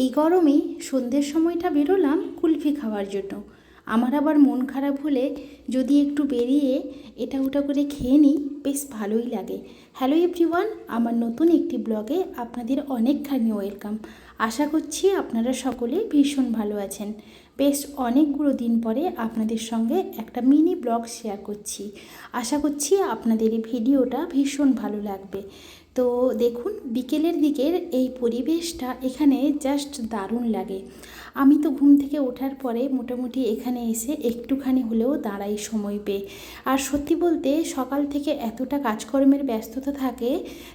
এই গরমে সন্ধ্যের সময়টা বেরোলাম কুলফি খাওয়ার জন্য। আমার আবার মন খারাপ হলে যদি একটু বেরিয়ে এটা ওটা করে খেয়ে নিই, বেশ ভালোই লাগে। হ্যালো এভরিওয়ান আমার নতুন একটি ব্লগে আপনাদের অনেকখানি ওয়েলকাম আশা করছি আপনারা সকলে ভীষণ ভালো আছেন। বেশ অনেকগুলো দিন পরে আপনাদের সঙ্গে একটা মিনি ব্লগ শেয়ার করছি। আশা করছি আপনাদের এই ভিডিওটা ভীষণ ভালো লাগবে। তো দেখুন, বিকেলের দিকের এই পরিবেশটা এখানে জাস্ট দারুণ লাগে। আমি তো ঘুম থেকে ওঠার পরে মোটামুটি এখানে এসে একটুখানি হলেও দাঁড়াই সময় পেয়ে। আর সত্যি বলতে সকাল থেকে এতটা কাজকর্মের ব্যস্ততা থাকে,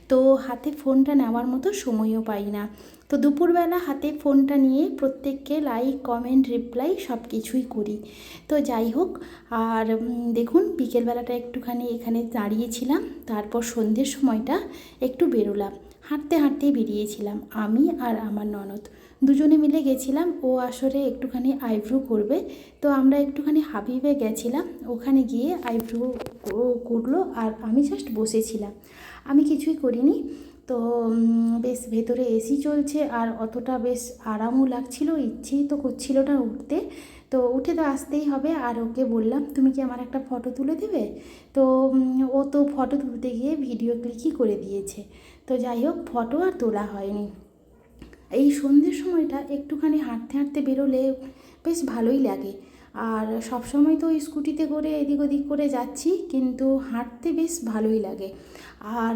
তো হাতে ফোনটা নেওয়ার মতো সময়ও পাই না। তো দুপুরবেলা হাতে ফোনটা নিয়ে প্রত্যেককে লাইক কমেন্ট রিপ্লাই সব কিছুই করি। তো যাই হোক, আর দেখুন বিকেলবেলাটা একটুখানি এখানে দাঁড়িয়েছিলাম, তারপর সন্ধ্যের সময়টা একটু বেরোলাম। হাঁটতে হাঁটতেই বেরিয়েছিলাম, আমি আর আমার ননদ। দুজনে মিলে গেছিলাম, ও আসরে একটুখানি আইব্রো করবে, তো আমরা একটুখানি হাবিবে গেছিলাম, ওখানে গিয়ে আইব্রো করল, আর আমি জাস্ট বসেছিলাম। আমি কিছুই করিনি তো বেশ ভেতরে এসি চলছে আর অতটা বেশ আরামও লাগছিল, ইচ্ছেই তো করছিল না উঠতে। তো উঠে তো আসতেই হবে, আর ওকে বললাম, তুমি কি আমার একটা ফটো তুলে দেবে? তো ও তো ফটো তুলতে গিয়ে ভিডিও ক্লিকই করে দিয়েছে। তো যাই হোক, ফটো আর তোলা হয়নি। এই সন্ধ্যের সময়টা একটুখানি হাঁটতে হাঁটতে বেরোলে বেশ ভালোই লাগে। আর সব সময় তো স্কুটিতে করে এদিক ওদিক করে যাচ্ছি, কিন্তু হাঁটতে বেশ ভালোই লাগে। আর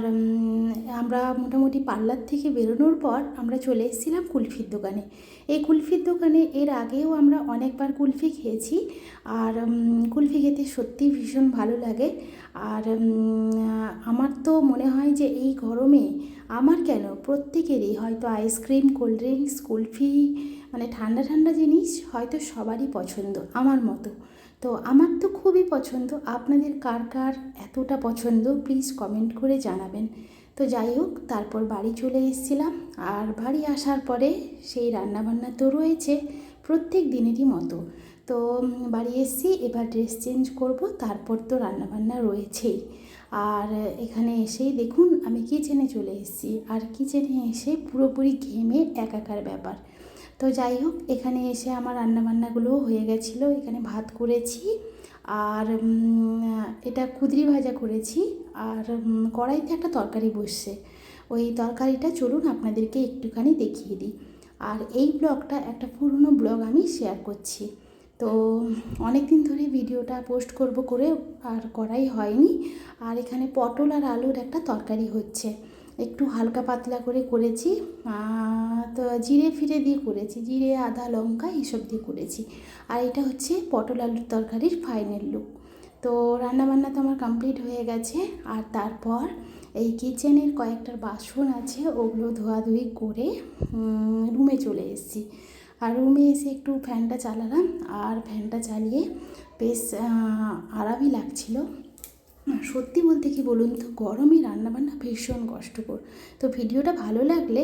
আমরা মোটামুটি পার্লার থেকে বেরোনোর পর আমরা চলে এসেছিলাম কুলফির দোকানে। এই কুলফির দোকানে এর আগেও আমরা অনেকবার কুলফি খেয়েছি। আর কুলফি খেতে সত্যিই ভীষণ ভালো লাগে। আর আমার তো মনে হয় যে এই গরমে আমার কেন? প্রত্যেকেরই হয়তো আইসক্রিম কোল্ড ড্রিঙ্কস কুলফি মানে ঠান্ডা ঠান্ডা জিনিস হয়তো সবারই পছন্দ, আমার মতো। তো আমার তো খুবই পছন্দ। আপনাদের কার কার এতটা পছন্দ প্লিজ কমেন্ট করে জানাবেন। তো যাই হোক, তারপর বাড়ি চলে এসেছিলাম। আর বাড়ি আসার পরে সেই রান্নাবান্না তো রয়েছে, প্রত্যেক দিনেরই মতো। তো বাড়ি এসেছি, এবার ড্রেস চেঞ্জ করব, তারপর তো রান্নাবান্না রয়েছেই। আর এখানে এসেই দেখুন আমি কিচেনে চলে এসেছি। আর কিচেনে এসে পুরোপুরি ঘেমে একাকার ব্যাপার। তো যাই হোক, এখানে এসে আমার রান্নাবান্নাগুলোও হয়ে গেছিল। এখানে ভাত করেছি আর এটা কুদরি ভাজা করেছি। আর কড়াইতে একটা তরকারি বসছে। ওই তরকারিটা চলুন আপনাদেরকে একটুখানি দেখিয়ে দিই। আর এই ব্লগটা একটা পুরনো ব্লগ আমি শেয়ার করছি। তো অনেক দিন ধরে ভিডিওটা পোস্ট করব করে আর করাই হয়নি। আর এখানে পটল আর আলুর একটা তরকারি হচ্ছে। একটু হালকা পাতলা করে করেছি। তো জিরে ফিরে দিয়ে করেছি। জিরে, আদা, লঙ্কা এইসব দিয়ে করেছি। আর এটা হচ্ছে পটল আলুর তরকারির ফাইনাল লুক তো রান্নাবান্না তো আমার কমপ্লিট হয়ে গেছে। আর তারপর এই কিচেনের কয়েকটা বাসন আছে, ওগুলো ধোয়াধুয়ি করে রুমে চলে এসেছি। আর রুমে এসে একটু ফ্যানটা চালালাম আর ফ্যানটা চালিয়ে বেশ আরামই লাগছিল। সত্যি বলতে কি বলুন তো, গরমে রান্নাবান্না ভীষণ কষ্টকর। তো ভিডিওটা ভালো লাগলে